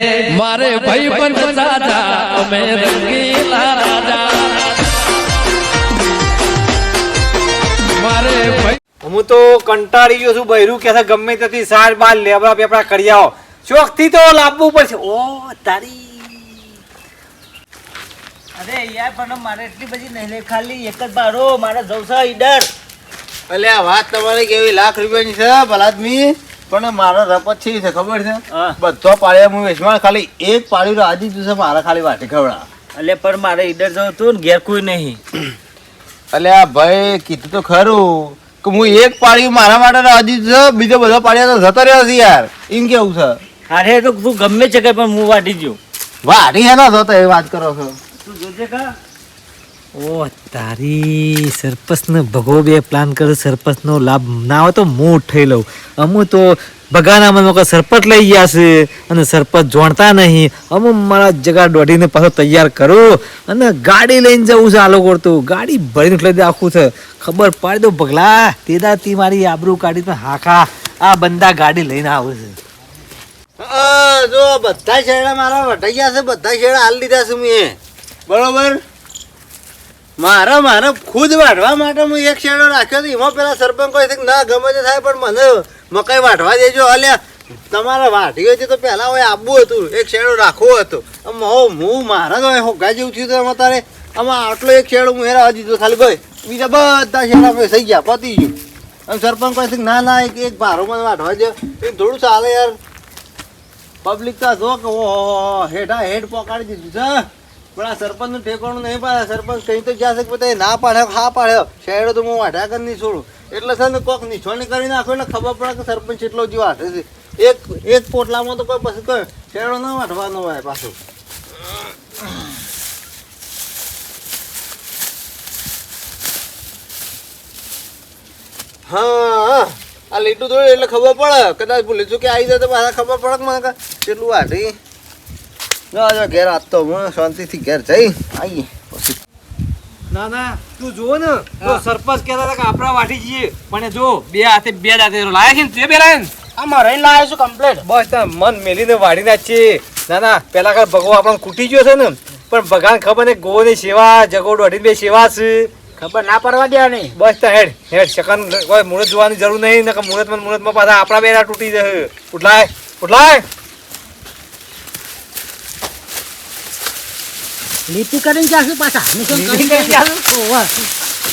મારે ભાઈ પણ દાદા અમે રંગીલા રાજા. મારે ભાઈ હું તો કંટાળી ગયો છું બૈરું કે છે ગમે ત્યાંથી સાર બાર લેબડા પેપડા કરી આવો. ચોકથી તો લાવવું પડશે. ઓ તારી. અરે યાર પણ મારે એટલી બધી નહીં લે ખાલી એક જ બારો મારે જવસા ઈડર. એટલે આ વાત તમારી કેવી લાખ રૂપિયાની છે ભલાદમી? પણ મારો રપત છે છે ખબર છે. બધો પાળ્યા હું વેચમાં ખાલી એક પાડ્યું રાજી છે મારા ખાલી વાટી ખવડા એટલે પણ મારે ઈડર જવું હતું ને ઘેર કોઈ નહીં. એટલે આ ભાઈ કીધું તો ખરું કે હું એક પાળ્યું મારા માટે રાજી છે બીજો બધો પાળ્યા તો જતો રહ્યો છે યાર. એમ કેવું છે? અરે તો તું ગમે છે કે પણ હું વાટી ગયો. વાટી હે ના જતો એ વાત કરો છો. તું જોજે કા? ઓ, તારી સરપંચને ભગો બે પ્લાન કરે, સરપંચનો લાભ ના હોય તો હું ઉઠાઈ લઉં. અમુ તો ભગાના મનમાં કોઈ સરપંચ લઈ ગયા છે અને સરપંચ જોણતા નહીં. અમુ મારા જગા દોડીને પાછો તૈયાર કરું અને ગાડી લઈને જવું છે આ લોકો તો ગાડી ભરીને એટલે દે આખું છે. ખબર પાડી દો ભગલા તેદા તી મારી આબરૂ કાઢી તો હાખા. આ બંદા ગાડી લઈને આવે છે. જો બધા શેડા મારા વટાઈ ગયા છે, બધા શેડા હાલ લીધા છે મેં. બરોબર? મારા મારા ખુદ વાઢવા માટે હું એક શેડો રાખ્યો હતો એમાં પેલા સરપંચ કહે છે ના, ગમે તે થાય, પણ મને મકાઈ વાઢવા દેજો. અલ્યા, તમારે વાઢી હોય તો પહેલા હોય આબુ હતું. એક શેડો રાખવો હતો. હું મારા તો હોગા જેવું થયું હતું તારે. આમાં આટલો એક શેડો હું હેરા દીધો. ખાલી ભાઈ, બીજા બધા શેડા થઈ ગયા, પતી ગયું. અને સરપંચ કહે છે ના ના, એક એક ભારો મને વાઢવા દે એ થોડું ચાલે યાર. પબ્લિક તો જો કે, ઓહો, હેઠા હેડ પકડી દીધું છે પણ આ સરપંચનું ઠેકાણું નહીં પાડે. સરપંચ કઈ તો જ્યાં શકે બધા ના પાડે. હા પાડ્યો શહેરો તો હું વાઢ્યા કરી નહીં છોડું. એટલે છે ને કોક નિશાની કરી નાખો એટલે ખબર પડે કે સરપંચ એટલો જીવ વાઢે છે. એક એક પોટલામાં તો કોઈ પછી કોઈ શહેરો ના વાઢવાનો હોય પાછું. હા. આ લીટું થોડું એટલે ખબર પડે. કદાચ ભૂલી છું કે આવી જાય તો પાછા ખબર પડે કે મને કેટલું વાઢી. જો જો ઘેર આપતો હું શાંતિથી ઘેર જઈ આવીએ પછી. ના ના તું જો ને તો સરપંચ કહેતા હતા કે આપણા વાટી જઈએ. પણ જો બે હાથે બે દાંતે લાયા છે ને તે બે લાયા ને? આ મારે લાવ્યો છું કમ્પ્લેટ બસ તાર મન મેલીને વાડી નાખીએ ના ના પેલા કર ભગવો આપણને કૂટી ગયો છે ને પણ ભગવાન ખબર ને ગોની સેવા જગોડ અઢી બે સેવા છે. ખબર ના પડવા દે નહીં બસ તો હેડ હેડ ચકન કોઈ મુહૂર્ત જોવાની જરૂર નહીં નકર મુહૂર્તમાં મુહૂર્તમાં પાછા આપણા બેરા તૂટી જશે. ઉઠલાય ઉઠલાય. લીટી કરીને જાશું પાછા. નિશાન કરીને જાશું? ઓવા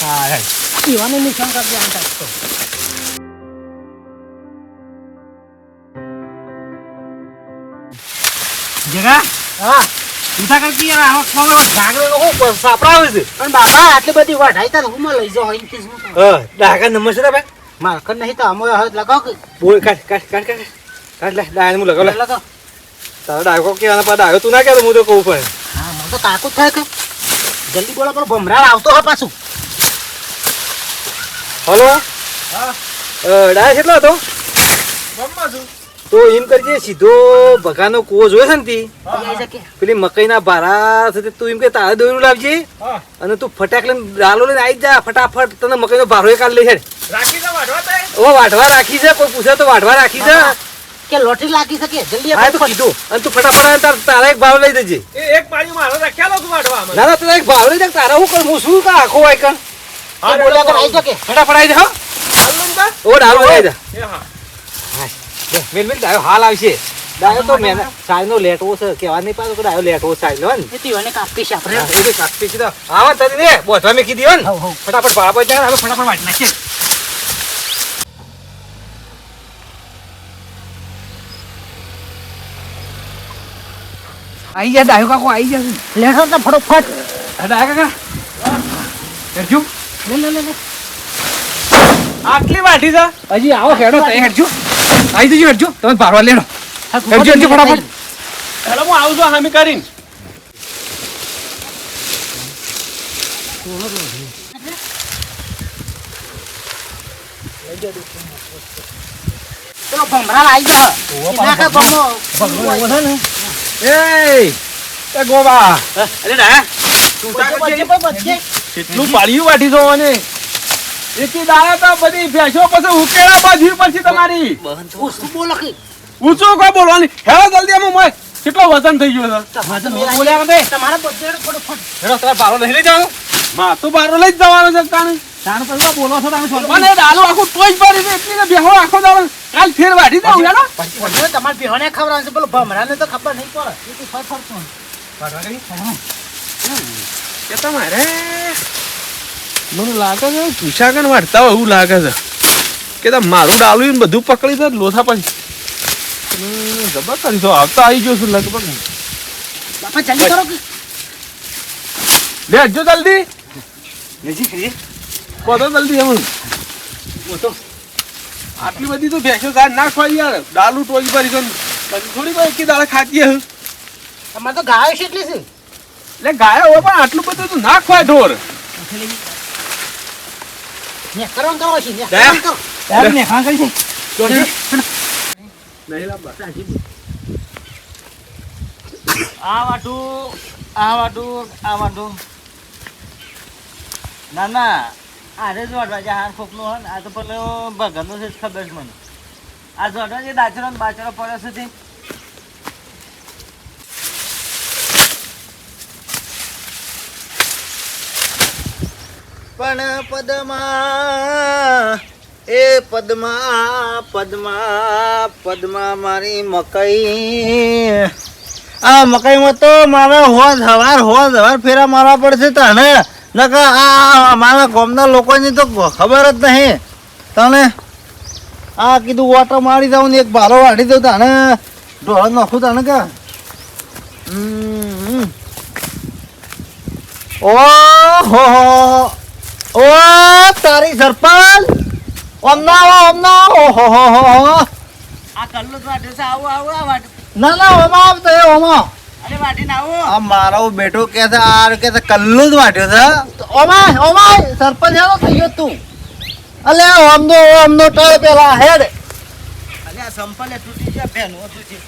હા પીવાનું નિશાન કરી દે આમ તો. જગા? હા. ઉઠા કરતી યાર આમાં ખબર ઢાકરે લોકો સાપડા આવે છે? પણ બાપા આટલી બધી વઢાઈ તાર હું લઈ જાઉં અહીં થી હા નંબર છે ભાઈ માર કર નહીં તો અમે હવે લગાવ કે? બોલ કાઢ કાઢ કાઢ કાઢ. કાઢ લે ડાયન હું લગાવ લે. લગાવ. તારો ડાયકો કેવાના પા ડાયો તું ના કહેતો હું તો કહું પણ. હા મને તો કાકુ થાય કે જલ્દી બોલો પણ ભમરાળ આવતો હા પાછું. હલો? ડાયો કેટલો હતો તો? એમ કરજે સીધો ભગાનો કૂવો જોયો છે ને તી? પેલી મકઈના ભારા સાથે તું એમ કે તારે દોરું લાવજે. અને તું ફટાક લઈને ડાલો લઈને આવી જા ફટાફટ તને મકઈનો ભારો એક લઈ હેડ. ઓ વાઢવા રાખી છે કોઈ પૂછે તો વાઢવા રાખી છે કે લોટરી લાગી શકે જલ્દી આ તો કીધું. અને તું ફટાફટ આવીને તાર- તારા એક ભાવ લઈ દેજે. ના ના તારા એક ભાવ લઈ દે તારા હું કરું? હું શું કા આખો હોય કણ હા બોલ્યા કર આવી શકે ફટાફટ આવી જા હો. ઓ ડાલો આવી જા. હા. હા મેલ મેલ ડાયો હાલ આવશે. ડાયો તો મેં સાઈનો લેટવો છે કેવા નહીં પાછો ડાયો લેટવો સાઈનો ને. એ તીઓને કાપી છે આપણે. હા, એ તો કાપી છે આવા તને ને બોધવા મેં કીધી હો ને. ફટાફટ પર જાય હવે ફટાફટ વાટ નાખીએ. આઈ જા ડાયો કાકો આઈ જા લેટો તો ફટોફટ. ડાયો કાકા. હેડજો. લે લે લે આટલી વાટી છે? હજી આવો હેડો તઈ હેડજો. આઈ જજો હેડજો. તમે ભારવા લેડો. હેડજો હેડજો ફટાફટ. હેલો હું આવું છું હામી કરીને. પેલો ભમરાળ આવી જા નાખે ભમો એ એ ગોબા અરે ના કેટલું? પાડ્યું વાટી છો મને? એકી દાડા તો બધી ભેંસો પછી ઉકેલા બાજી પછી તમારી. ઓછું બોલો ઊંચું કો બોલવાની. હેલો જલ્દી અમે મોય. કેટલો વજન થઈ ગયો છે? બોલ્યા વગર. તમારા હેડો તારે બારો લઈ જવાનું માં તો બારો લઈ જ જવાનો છે તાણે. તાણ પછી બોલો છો તમે? મને ડાલો આખું ટોચ પડી દે એટલી ને બેહો આખો દાડો કાલ ફેર વાઢી દઉં યાર પછી તમારે બેહોને ખબર છે. પેલો ભમરાને તો ખબર નહીં પડે. એ તો ફર ફરતો કે તમારે મને લાગે છે પુષાકન વાળતા હોય એવું લાગે છે. કે તમે મારું ડાલું ને બધું પકડી દે લોથા પછી. હમ, જબર કરી તો આવતા આવી ગયો છું લગભગ. બાપા જલ્દી કરો કે. લે જો જલ્દી. નજીક રે કોતો જલ્દી એમ આટલી બધી તો ભેંસો ગાય ના ખવાય યાર. દાલુ ટોચ ભરી તો પછી થોડી ભાઈ એકી દાળ ખાતી હે. તમારે તો ગાયો છે એટલી છે? એટલે ગાયો હોય પણ આટલું બધું તો ના ખવાય ઢોર. ને કરો ને. આરે જ વાટવા છે હાર ખોખલું હોય ને, આ તો પેલો ભગનનો છે ખબર છે મને. આ જોડવા જે દાચરો ને બાચરો પડે છે તે. પણ પદમા, એ પદમા પદમા પદમા મારી મકઈ. આ મકઈમાં તો મારા હોજ હવાર હોજ હવાર ફેરા મારવા પડશે તને. નકર આ મારા ગામના લોકોની તો ખબર જ નહીં. તને આ કીધું ઓટો મારી દઉં ને એક ભારો વાળી દઉં તને ઢોળ નાખું તને કે? ઓ હો ઓ તારી સરપંચ! ઓમના ઓમના ઓ હો હો હો. આ કલ્લો તો આવો આવો ના ના ઓમાં આવતો એ ઓમાં. આ મારો બેટો કે છે આ કે છે કલ્લુ જ વાટ્યો છે. ઓમાય ઓમાય સરપંચ હેલો થઈ ગયો તું. અલે ઓમનો ઓમનો ટળ પેલા હેડ. અરે આ સંપલે તૂટી ગયા બેનો તૂટી.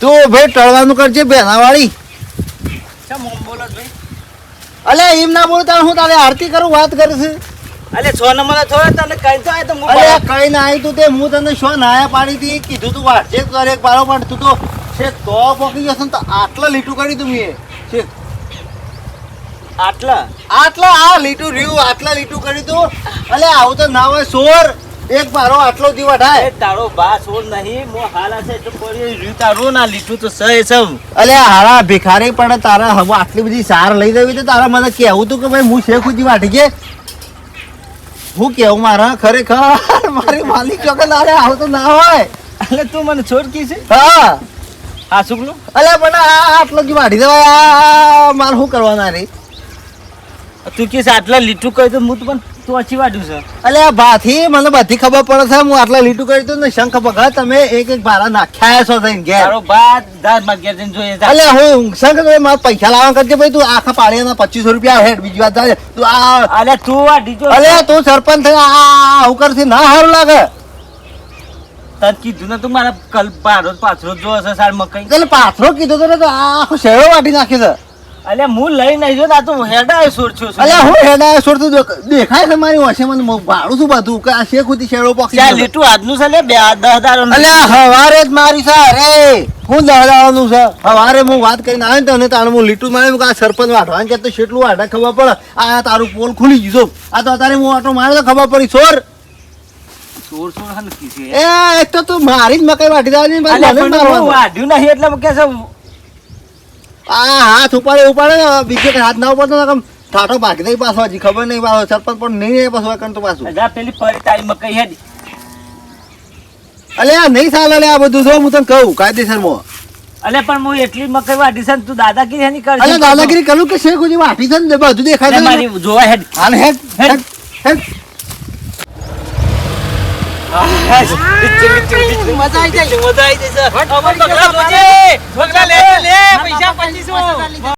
તું ભાઈ ટળવાનું કરજે બેનાવાળી ચમ ઓમ બોલો ભાઈ? અલે એમ ના બોલતા હું તારે આરતી કરું વાત કરીશ. અલે છો નંબર થોડા તને કહી તો આય તો હું અરે કઈ ના આય તું તે હું તને શું નાયા પાડી દી કીધું તું વાટજે કરે એક બારો પણ તું તો છે તો પકી જશે તો આટલા લીટું કરી તું મેં. છે. આટલા? આટલા આ લીટું રહ્યું આટલા લીટું કરી તું અલે આવું તો ના હોય સોર. એક બારો આટલો દી એ તારો બા છોડ નહીં મો હાલ છે તો પડી રહ્યું તારું ના લીધું તો સહે સૌ અલે હારા ભિખારી પણ તારા હવે આટલી બધી સાર લઈ જવી તો તારા મને કહેવું તું કે ભાઈ હું શેખ સુધી વાટી કે હું કેવું મારા? ખરેખર મારી માલિક ચોકે તારે આવું તો ના હોય. એટલે તું મને છોડ કી છે? હા. હા શુક્લો અલ્યા પણ આ આટલો કી વાઢી દેવાય. આ મારે શું કરવાના રે? તું કે આટલા લીટું કહી તો હું તો પણ તું અચી વાટું છે. અલે આ ભાથી મને બધી ખબર પડે છે. હું આટલા લીટું કરી દઉં ને શંખ ભગત તમે એક એક ભારા નાખ્યા છો થઈને ઘેર. તારો બા દાદમાં ઘેર જઈને જોઈએ જા. અલે હું શંખ તો મારા પૈસા લાવવા કરજે ભાઈ. તું આખા પાડીના પચીસો રૂપિયા હેડ. બીજી વાત તું આ અલે તું વાટી ડીજો અલે તું સરપંચ થઈ આ આવું કરશે? ના સારું લાગે. તને કીધું ને તું મારા કલ પારો પાછળ જો હશે સાર મકઈ. કલ પાથરો કીધો તો તો આખો શેરો વાટી નાખી છે. અલ્યા હું લઈ નહીં જો ના તું હેડાય સોડ છું. અલ્યા હું હેડાય છોડતું તું દેખાય છે મારી વાસે મને ભાડું શું બધું? કે આ શેખ ઉતી શેરો પકડી ચાલ લીટું આજનું છે લે બે દસ દારો અલ્યા હવારે જ મારી છે અરે! હું દહડાવાનું છે. હવારે હું વાત કરીને આવે ને તને તારે હું લીટું મારે આ સરપંચ વાઢવાનું કે તો શેટલું વાઢા ખબર પડે. આ તારું પોલ ખુલી ગયું આ તો અત્યારે હું ઓટો મારે તો ખબર પડી સોર છે. એ તો તું મારી જ મકાઈ વાટી દેવાની. હું વાઢ્યું નહીં એટલે કે છે આ હાથ ઉપાડે ઉપાડે બીજે હાથ ના ઉપાડતો ને ઠાઠો ભાગી નહીં પાછો હજી ખબર નહીં પાછો સરપંચ પણ નહીં પાછો કંટો પાછું. જા પેલી ફરી તારી મકઈ હેડી. અલે આ નહીં ચાલે અલે આ બધું જો હું તને કહું કાયદેસરમાં. અલે પણ હું એટલી મકઈ વાઢી છે તું દાદાગીરી એની અલે દાદાગીરી કરું કે શેખ હજી વાટી છે ને બધું દેખાય છે. મારી જોવા હેડ. હાલ હેડ. હેડ હેડ. મજા આવી જાય. મજા આવી જાય પૈસા પચીસો.